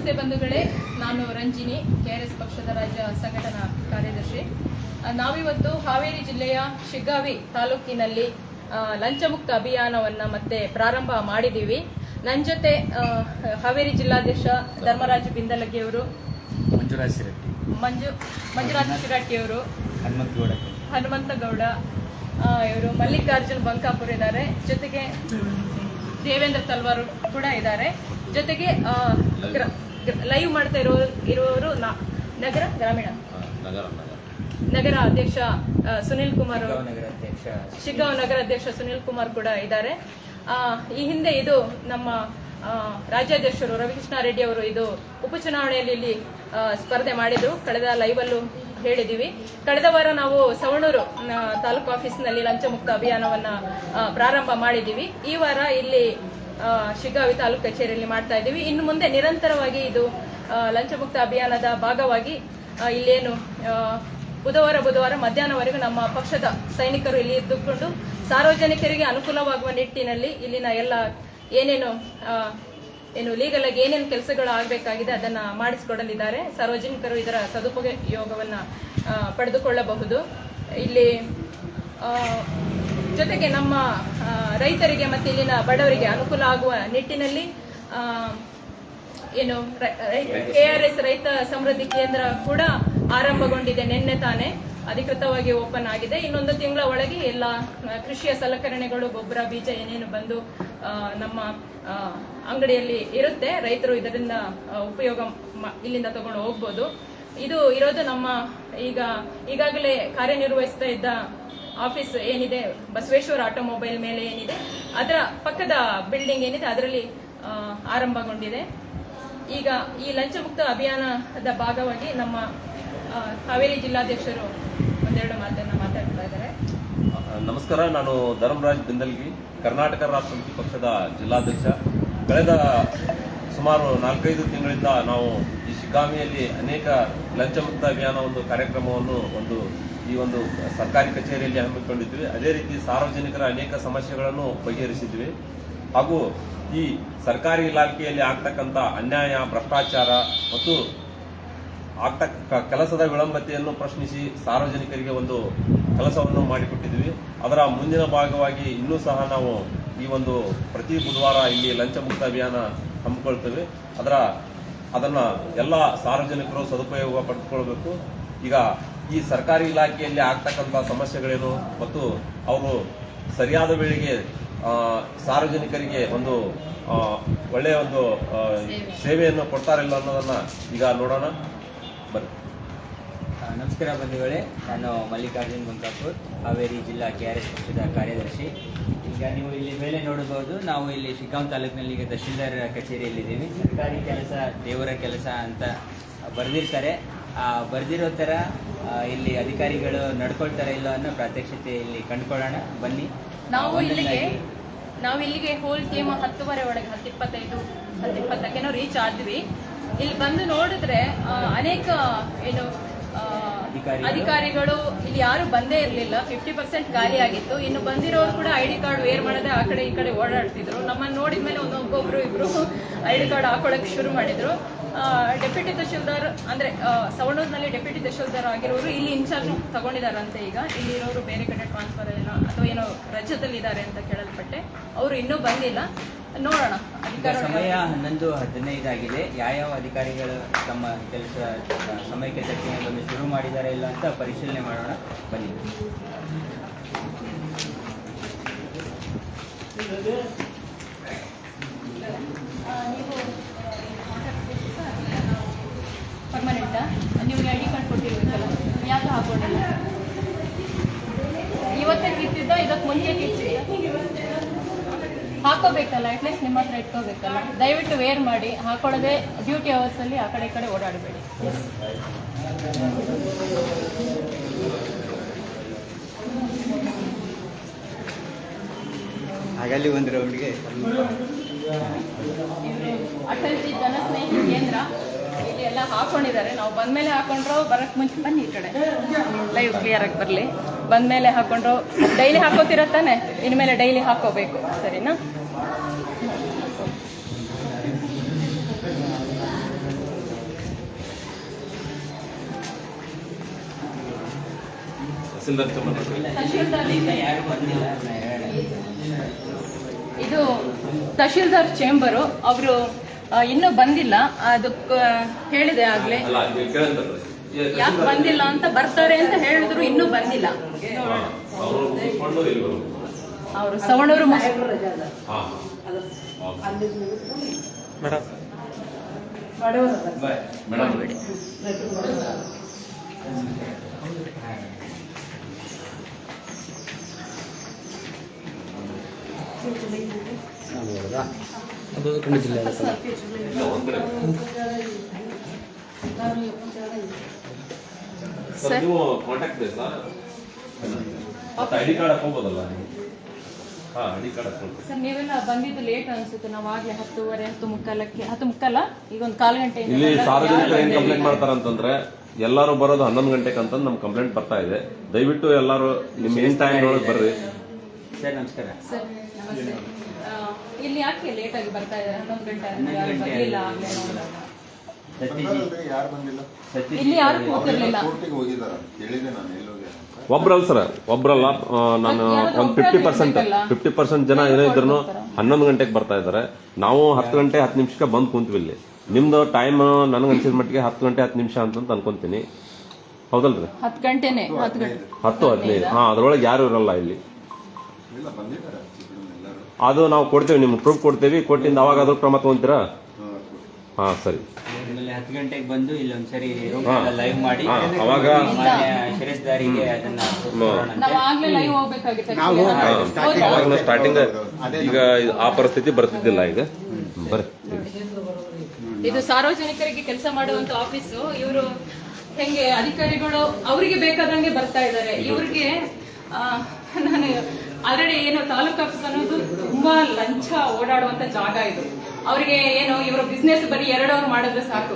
ನಮಸ್ತೆ ಬಂಧುಗಳೇ ನಾನು ರಂಜಿನಿ ಕೆ ಆರ್ ಎಸ್ ಪಕ್ಷದ ರಾಜ್ಯ ಸಂಘಟನಾ ಕಾರ್ಯದರ್ಶಿ. ನಾವಿವತ್ತು ಹಾವೇರಿ ಜಿಲ್ಲೆಯ ಶಿಗ್ಗಾವಿ ತಾಲೂಕಿನಲ್ಲಿ ಲಂಚಮುಕ್ತ ಅಭಿಯಾನವನ್ನ ಮತ್ತೆ ಪ್ರಾರಂಭ ಮಾಡಿದ್ದೀವಿ ನನ್ನ ಜೊತೆ ಹಾವೇರಿ ಜಿಲ್ಲಾಧ್ಯಕ್ಷ ಧರ್ಮರಾಜ ಬಿಂದಲಗಿಯವರು ಮಂಜುರಾಜ್ ಶಿರಟ್ಟಿ. ಮಂಜು ಮಂಜುನಾಥ್ ಅವರು ಹನುಮಂತಗೌಡ ಹನುಮಂತಗೌಡ ಇವರು ಮಲ್ಲಿಕಾರ್ಜುನ್ ಬಂಕಾಪುರ್ ಇದ್ದಾರೆ. ಜೊತೆಗೆ ದೇವೇಂದ್ರ ತಲ್ವಾರ್ ಕೂಡ ಇದ್ದಾರೆ. ಜೊತೆಗೆ ಲೈವ್ ಮಾಡ್ತಾ ಇರೋ ಇರುವವರು ನಾ- ನಗರ ಗ್ರಾಮೀಣ. ನಗರ ನಗರ. ನಗರ ಅಧ್ಯಕ್ಷ ಸುನಿಲ್ ಕುಮಾರ್ ಅವರು ನಗರ ಅಧ್ಯಕ್ಷ. ಶಿಗ್ಗಾಂವ್ ನಗರ ಅಧ್ಯಕ್ಷ ಸುನಿಲ್ ಕುಮಾರ್ ಕೂಡ ಇದ್ದಾರೆ. ಆ, ಈ ಹಿಂದೆ ಇದು ನಮ್ಮ ರಾಜ್ಯಾಧ್ಯಕ್ಷರು ರವಿಕೃಷ್ಣ ರೆಡ್ಡಿ ಅವರು ಇದು ಉಪಚುನಾವಣೆಯಲ್ಲಿ ಇಲ್ಲಿ ಸ್ಪರ್ಧೆ ಮಾಡಿದ್ರು. ಕಳೆದ ಲೈವ್ ಅಲ್ಲೂ ಹೇಳಿದೀವಿ. ಕಳೆದ ವಾರ ನಾವು ಸವಣೂರು ತಾಲೂಕು ಆಫೀಸ್ನಲ್ಲಿ ಲಂಚಮುಕ್ತ ಅಭಿಯಾನವನ್ನ ಪ್ರಾರಂಭ ಮಾಡಿದೀವಿ. ಈ ವಾರ ಇಲ್ಲಿ ಶಿಗ್ಗಾವಿ ತಾಲೂಕು ಕಚೇರಿಯಲ್ಲಿ ಮಾಡ್ತಾ ಇದ್ದೀವಿ. ಇನ್ನು ಮುಂದೆ ನಿರಂತರವಾಗಿ ಇದು ಲಂಚಮುಕ್ತ ಅಭಿಯಾನದ ಭಾಗವಾಗಿ ಇಲ್ಲೇನು ಬುಧವಾರ ಬುಧವಾರ ಮಧ್ಯಾಹ್ನವರೆಗೂ ನಮ್ಮ ಪಕ್ಷದ ಸೈನಿಕರು ಇಲ್ಲಿ ಇದ್ದುಕೊಂಡು ಸಾರ್ವಜನಿಕರಿಗೆ ಅನುಕೂಲವಾಗುವ ನಿಟ್ಟಿನಲ್ಲಿ ಇಲ್ಲಿನ ಎಲ್ಲ ಏನೇನು ಏನು ಲೀಗಲ್ ಆಗಿ ಏನೇನು ಕೆಲಸಗಳು ಆಗಬೇಕಾಗಿದೆ ಅದನ್ನ ಮಾಡಿಸಿಕೊಡಲಿದ್ದಾರೆ. ಸಾರ್ವಜನಿಕರು ಇದರ ಸದುಪಯೋಗವನ್ನು ಪಡೆದುಕೊಳ್ಳಬಹುದು. ಇಲ್ಲಿ ಜೊತೆಗೆ ನಮ್ಮ ರೈತರಿಗೆ ಮತ್ತೆ ಇಲ್ಲಿನ ಬಡವರಿಗೆ ಅನುಕೂಲ ಆಗುವ ನಿಟ್ಟಿನಲ್ಲಿ ಏನು ಎಸ್ ರೈತ ಸಮೃದ್ಧಿ ಕೇಂದ್ರ ಕೂಡ ಆರಂಭಗೊಂಡಿದೆ ನಿನ್ನೆ ತಾನೇ. ಅಧಿಕೃತವಾಗಿ ಓಪನ್ ಆಗಿದೆ. ಇನ್ನೊಂದು ತಿಂಗಳ ಒಳಗೆ ಎಲ್ಲ ಕೃಷಿಯ ಸಲಕರಣೆಗಳು, ಗೊಬ್ಬರ, ಬೀಜ ಏನೇನು ಬಂದು ನಮ್ಮ ಅಂಗಡಿಯಲ್ಲಿ ಇರುತ್ತೆ. ರೈತರು ಇದರಿಂದ ಉಪಯೋಗ ಇಲ್ಲಿಂದ ತಗೊಂಡು ಹೋಗ್ಬೋದು. ಇದು ಇರೋದು ನಮ್ಮ, ಈಗ, ಈಗಾಗಲೇ ಕಾರ್ಯನಿರ್ವಹಿಸ್ತಾ ಇದ್ದ ಆಫೀಸ್ ಏನಿದೆ, ಬಸವೇಶ್ವರ ಆಟೋಮೊಬೈಲ್ ಮೇಲೆ ಏನಿದೆ, ಅದರ ಪಕ್ಕದ ಬಿಲ್ಡಿಂಗ್ ಏನಿದೆ, ಅದರಲ್ಲಿ ಆರಂಭಗೊಂಡಿದೆ. ಈಗ ಈ ಲಂಚಮುಕ್ತ ಅಭಿಯಾನದ ಭಾಗವಾಗಿ ನಮ್ಮ ಕಾವೇರಿ ಜಿಲ್ಲಾಧ್ಯಕ್ಷರು ಒಂದೆರಡು ಮಾತನ್ನ ಮಾತಾಡ್ತಾ ಇದ್ದಾರೆ. ನಮಸ್ಕಾರ, ನಾನು ಧರ್ಮರಾಜ್ ಬಿಂದಲ್ಗಿ, ಕರ್ನಾಟಕ ರಾಷ್ಟ್ರ ಪಕ್ಷದ ಜಿಲ್ಲಾಧ್ಯಕ್ಷ. ಕಳೆದ ಸುಮಾರು ನಾಲ್ಕೈದು ತಿಂಗಳಿಂದ ನಾವು ಈ ಶಿಗ್ಗಾಮಿಯಲ್ಲಿ ಅನೇಕ ಲಂಚಮುಕ್ತ ಅಭಿಯಾನ ಒಂದು ಕಾರ್ಯಕ್ರಮವನ್ನು ಒಂದು ಈ ಒಂದು ಸರ್ಕಾರಿ ಕಚೇರಿಯಲ್ಲಿ ಹಮ್ಮಿಕೊಂಡಿದ್ವಿ. ಅದೇ ರೀತಿ ಸಾರ್ವಜನಿಕರ ಅನೇಕ ಸಮಸ್ಯೆಗಳನ್ನು ಬಗೆಹರಿಸಿದ್ವಿ. ಹಾಗೂ ಈ ಸರ್ಕಾರಿ ಇಲಾಖೆಯಲ್ಲಿ ಆಗ್ತಕ್ಕಂಥ ಅನ್ಯಾಯ, ಭ್ರಷ್ಟಾಚಾರ ಮತ್ತು ಆಗ್ತಕ್ಕ ಕೆಲಸದ ವಿಳಂಬತೆಯನ್ನು ಪ್ರಶ್ನಿಸಿ ಸಾರ್ವಜನಿಕರಿಗೆ ಒಂದು ಕೆಲಸವನ್ನು ಮಾಡಿಕೊಟ್ಟಿದ್ವಿ. ಅದರ ಮುಂದಿನ ಭಾಗವಾಗಿ ಇನ್ನೂ ಸಹ ನಾವು ಈ ಒಂದು ಪ್ರತಿ ಬುಧವಾರ ಇಲ್ಲಿ ಲಂಚ ಮುಕ್ತ ಅಭಿಯಾನ ಹಮ್ಮಿಕೊಳ್ತೇವೆ. ಅದರ, ಅದನ್ನು ಎಲ್ಲ ಸಾರ್ವಜನಿಕರು ಸದುಪಯೋಗ ಪಡೆದುಕೊಳ್ಬೇಕು ಈಗ ಈ ಸರ್ಕಾರಿ ಇಲಾಖೆಯಲ್ಲಿ ಆಗ್ತಕ್ಕಂಥ ಸಮಸ್ಯೆಗಳೇನು ಮತ್ತು ಅವರು ಸರಿಯಾದ ವೇಳೆಗೆ ಸಾರ್ವಜನಿಕರಿಗೆ ಒಂದು ಒಳ್ಳೆಯ ಒಂದು ಸೇವೆಯನ್ನು ಕೊಡ್ತಾರಿಲ್ಲ ಅನ್ನೋದನ್ನು ಈಗ ನೋಡೋಣ. ಬನ್ನಿ. ನಮಸ್ಕಾರ ಬಂಧುಗಳೇ. ನಾನು ಮಲ್ಲಿಕಾರ್ಜುನ್ ಬಂಕಾಪುರ್ ಹಾವೇರಿ ಜಿಲ್ಲಾ ಕೆ ಆರ್ ಎಸ್ ಪಕ್ಷದ ಕಾರ್ಯದರ್ಶಿ. ಈಗ ನೀವು ಇಲ್ಲಿ ಮೇಲೆ ನೋಡಬಹುದು, ನಾವು ಇಲ್ಲಿ ಶಿಗ್ಗಾಂವ್ ತಾಲೂಕಿನಲ್ಲಿ ಈಗ ತಹಶೀಲ್ದಾರ್ ಕಚೇರಿಯಲ್ಲಿದ್ದೀವಿ. ಸರ್ಕಾರಿ ಕೆಲಸ, ದೇವರ ಕೆಲಸ ಅಂತ ಬರೆದಿರ್ತಾರೆ. ಬರೆದಿರೋ ಥರ ಆ, ಇಲ್ಲಿ ಅಧಿಕಾರಿಗಳು ನಡ್ಕೊಳ್ತಾರೆ ಇಲ್ಲ ಅನ್ನೋ ಪ್ರಾತ್ಯಕ್ಷತೆ ಇಲ್ಲಿ ಕಂಡುಕೊಳ್ಳೋಣ. ಬನ್ನಿ. ನಾವು ಇಲ್ಲಿಗೆ ನಾವು ಇಲ್ಲಿಗೆ ಹೋಲ್ ಟೀಮ್ ಹತ್ತುವರೆ ಒಳಗೆ ಹತ್ತು ಇಪ್ಪತ್ತೈದು ಹತ್ತು ಇಪ್ಪತ್ತಕ್ಕೆ ರೀಚ್ ಆದ್ವಿ. ಇಲ್ಲಿ ಬಂದು ನೋಡಿದ್ರೆ ಆ, ಅನೇಕ ಏನು ಆ, ಅಧಿಕಾರಿಗಳು. ಇಲ್ಲಿ ಯಾರು ಬಂದೇ ಇರಲಿಲ್ಲ. ಫಿಫ್ಟಿ ಪರ್ಸೆಂಟ್ ಖಾಲಿ ಆಗಿತ್ತು. ಇನ್ನು ಬಂದಿರೋರು ಕೂಡ ಐ ಡಿ ಕಾರ್ಡ್ ವೇರ್ ಮಾಡದೆ ಆ ಕಡೆ ಈ ಕಡೆ ಓಡಾಡ್ತಿದ್ರು. ನಮ್ಮನ್ನು ನೋಡಿದ್ಮೇಲೆ ಒಂದೊಬ್ಬೊಬ್ರು ಇಬ್ರು ಐ ಡಿ ಕಾರ್ಡ್ ಹಾಕೊಳಕ್ ಶುರು ಮಾಡಿದ್ರು. ಡೆಪ್ಯೂಟಿ ತಹಶೀಲ್ದಾರ್ ಅಂದ್ರೆ ಸವಣೂರಿನಲ್ಲಿ ಡೆಪ್ಯೂಟಿ ತಹಶೀಲ್ದಾರ್ ಆಗಿರೋರು ಇಲ್ಲಿ ಇನ್ಚಾರ್ಜ್ ತಗೊಂಡಿದಾರಂತೆ ಈಗ. ಇಲ್ಲಿ ಇರೋರು ಬೇರೆ ಕಡೆ ಟ್ರಾನ್ಸ್ಫರ್ ಏನೋ ಅಥವಾ ಏನೋ ರಜದಲ್ಲಿದ್ದಾರೆ ಅಂತ ಕೇಳಲ್ಪಟ್ಟೆ. ಅವರು ಇನ್ನೂ ಬಂದಿಲ್ಲ. ನೋಡೋಣ. ಸಮಯ ಹನ್ನೊಂದು ಹದಿನೈದಾಗಿದೆ. ಯಾವ್ಯಾವ ಅಧಿಕಾರಿಗಳು ತಮ್ಮ ಕೆಲಸ ಸಮಯಕ್ಕೆ ತಕ್ಕಂತೆ ಶುರು ಮಾಡಿದ್ದಾರೆ ಇಲ್ಲ ಅಂತ ಪರಿಶೀಲನೆ ಮಾಡೋಣ. ಬನ್ನಿ. ಪರ್ಮನೆಂಟ್ ನಿಮಗೆ ಐ ಡಿ ಕಾರ್ಡ್ ಕೊಟ್ಟಿರ್ಬೇಕಲ್ಲ ಯಾಕೆ ಹಾಕೊಂಡಿಲ್ಲ ಇವತ್ತೇ ಕಿತ್ತಿದ್ದ? ಇದಕ್ಕೆ ಮುಂಚೆ ಕಿತ್ತಿದ್ದ? ಹಾಕೋಬೇಕಲ್ಲ ಅಟ್ಲೀಸ್ಟ್ ನಿಮ್ಮ ಹತ್ರ ಇಟ್ಕೋಬೇಕಲ್ಲ. ದಯವಿಟ್ಟು ವೇರ್ ಮಾಡಿ ಹಾಕೊಳ್ಳದೆ ಡ್ಯೂಟಿ ಅವರ್ಸಲ್ಲಿ ಆ ಕಡೆ ಈ ಕಡೆ ಓಡಾಡಬೇಡಿ. ಹಾಗಲ್ಲಿ ಒಂದು ರೌಂಡ್ಗೆ ಅಟಲ್ ಜಿ ಜನಸ್ನೇಹಿ ಕೇಂದ್ರ. ಹಾಕೊಂಡಿದ್ದಾರೆ. ನಾವು ಬಂದ ಮೇಲೆ ಹಾಕೊಂಡ್ರು ಬರಕ್ ಮುಂಚೆ ಬನ್ನಿ ಈ ಕಡೆ. ಲೈವ್ ಕ್ಲಿಯರ್ ಆಗಿ ಬರಲಿ. ಬಂದ ಮೇಲೆ ಹಾಕೊಂಡ್ರು ಡೈಲಿ ಹಾಕೋತಿರತ್ತಾನೆ ಇನ್ಮೇಲೆ ಡೈಲಿ ಹಾಕೋಬೇಕು. ಸರಿನಾ? ಇದು ತಹಶೀಲ್ದಾರ್ ಚೇಂಬರು ಅವರು ಇನ್ನೂ ಬಂದಿಲ್ಲ. ಅದಕ್ಕೆ ಹೇಳಿದೆ ಆಗ್ಲೇ. ಅಲ್ಲ ನೀವು ಕೇಳಂತಾರೆ ಯಾಕೆ ಬಂದಿಲ್ಲ ಅಂತ ಬರ್ತಾರೆ ಅಂತ ಹೇಳಿದ್ರು ಇನ್ನೂ ಬಂದಿಲ್ಲ. ಅವರು ಸವಣೂರು ಮೇಡಮ್. ಸರ್? ನೀವು ಕಾಂಟ್ಯಾಕ್ಟ್ ಮತ್ತೆ ಐ ಡಿ ಕಾರ್ಡ್ ಹಾಕೋಬೋದಲ್ಲ ನೀವು? ಹಾ ಐ ಡಿ ಕಾರ್ಡ್ ಹಾಕೊಂಡು ಸರ್ ನೀವೆಲ್ಲ ಬಂದಿದ್ದು ಲೇಟ್ ಅನ್ಸುತ್ತೆ. ನಾವು ಆಗಲೇ ಹತ್ತುವರೆ ಹತ್ತು ಮುಕ್ಕಾಲಕ್ಕೆ ಹತ್ತು ಮುಕ್ಕಲ್ಲ ಈಗ ಒಂದು ಕಾಲು ಗಂಟೆ ಇಲ್ಲಿ ಸಾರ್ವಜನಿಕರು ಏನ್ ಕಂಪ್ಲೇಂಟ್ ಮಾಡ್ತಾರೆ ಅಂತಂದ್ರೆ ಎಲ್ಲರೂ ಬರೋದು ಹನ್ನೊಂದು ಗಂಟೆಗೆ ಅಂತಂದು ನಮ್ ಕಂಪ್ಲೇಂಟ್ ಬರ್ತಾ ಇದೆ. ದಯವಿಟ್ಟು ಎಲ್ಲರೂ ನಿಮ್ ಏನ್ ಟೈಮ್ ನೋಡಕ್ ಬರ್ರಿ. ಸರ್ ನಮಸ್ಕಾರ. ಸರ್ ನಮಸ್ತೆ. ಇಲ್ಲಿ ಯಾಕೆ ಲೇಟ್ ಆಗಿ ಬರ್ತಾ ಇದ್ದಾರೆ? ಹನ್ನೊಂದು ಗಂಟೆ ಆದ್ರೂ ಹನ್ನೊಂದು ಯಾರು ಬರ್ಲಿಲ್ಲ ಆಗ್ಲೇ ನೋಡಿದಾಗ. ಸತೀಶ್ ಯಾರು ಬಂದಿಲ್ಲ? ಸತೀಶ್ ಇಲ್ಲಿ ಯಾರು ಅವರು- ಕೂತಿರ್ಲಿಲ್ಲ? ಕೋರ್ಟಿಗೆ ಹೋಗಿದಾರ ಹೇಳಿದೆ ನಾನು ಎಲ್ಲೋಗಿ ಅಂತ. ಒಬ್ರಲ್ಲ ಸರ್ ಒಬ್ರಲ್ಲ ಆ, ನಾನು ಯಾರಾದ್ರೂ ಒಂದ್ ಫಿಫ್ಟಿ ಪರ್ಸೆಂಟ್ ಇರ್ಬೇಕಲ್ಲ? ಫಿಫ್ಟಿ ಪರ್ಸೆಂಟ್ ಜನ ಏನೋ ಇದ್ರು ಹನ್ನೊಂದು ಗಂಟೆಗೆ ಬರ್ತಾ ಇದ್ದಾರೆ. ನಾವು ಹತ್ತು ಗಂಟೆ ಹತ್ತು ನಿಮಿಷಕ್ಕೆ ಬಂದು ಕುಂತ್ವಿ ಇಲ್ಲಿ. ನಿಮ್ದು ಟೈಮ್ ನನಗೆ ಅನ್ಸಿದ ಮಟ್ಟಿಗೆ ಹತ್ತು ಗಂಟೆ ಹತ್ತು ನಿಮಿಷ ಅಂತ ಅನ್ಕೊಂತೀನಿ. ಹೌದಲ್ರಿ? ಹತ್ತು ಗಂಟೆನೆ ಹತ್ತು ಗಂಟೆ. ಹತ್ತು ಹದಿನೈದು. ಹಾ ಅದ್ರೊಳಗೆ ಯಾರು ಇರಲ್ಲ ಇಲ್ಲಿ. ಅದು ನಾವು ಕೊಡ್ತೇವೆ ನಿಮ್ಗೆ ಪ್ರೂಫ್ ಕೊಡ್ತೇವೆ ಕೊಟ್ಟಿಂದ ಅವಾಗ ಅದ್ರ ಕ್ರಮ ತಗೊಂತೀರಾ? ಹಾ, ಸರಿ. ಹತ್ತು ಗಂಟೆಗೆ ಬಂದು ಇಲ್ಲಿ ಒಂದ್ಸರಿ ಲೈವ್ ಮಾಡಿ ಅವಾಗ ಶಿರಸ್ದಾರಿಗೆ ಅದನ್ನ ನಾವು ಆಗ್ಲೇ ಲೈವ್ ಹೋಗ್ಬೇಕಾಗಿತ್ತು ಹಾ, ಅವಾಗ ನಾವು ಸ್ಟಾರ್ಟಿಂಗ್ ಈಗ ಆ ಪರಿಸ್ಥಿತಿ ಬರ್ತಿದ್ದಿಲ್ಲ ಈಗ. ಬರ್ತೀವಿ ಇದು ಸಾರ್ವಜನಿಕರಿಗೆ ಕೆಲಸ ಮಾಡುವಂತ ಆಫೀಸು ಇವರು ಹೆಂಗೆ ಅಧಿಕಾರಿಗಳು ಅವರಿಗೆ ಬೇಕಾದಂಗೆ ಬರ್ತಾ ಇದ್ದಾರೆ. ಇವ್ರಿಗೆ ನಾನು ಆಲ್ರೆಡಿ ಏನು ತಾಲೂಕು ಆಫೀಸ್ ಅನ್ನೋದು ತುಂಬಾ ಲಂಚ ಓಡಾಡುವಂತ ಜಾಗ ಇದು. ಅವರಿಗೆ ಏನು ಇವರ ಬಿಸ್ನೆಸ್ ಬರೀ ಎರಡವ್ರು ಮಾಡಿದ್ರೆ ಸಾಕು.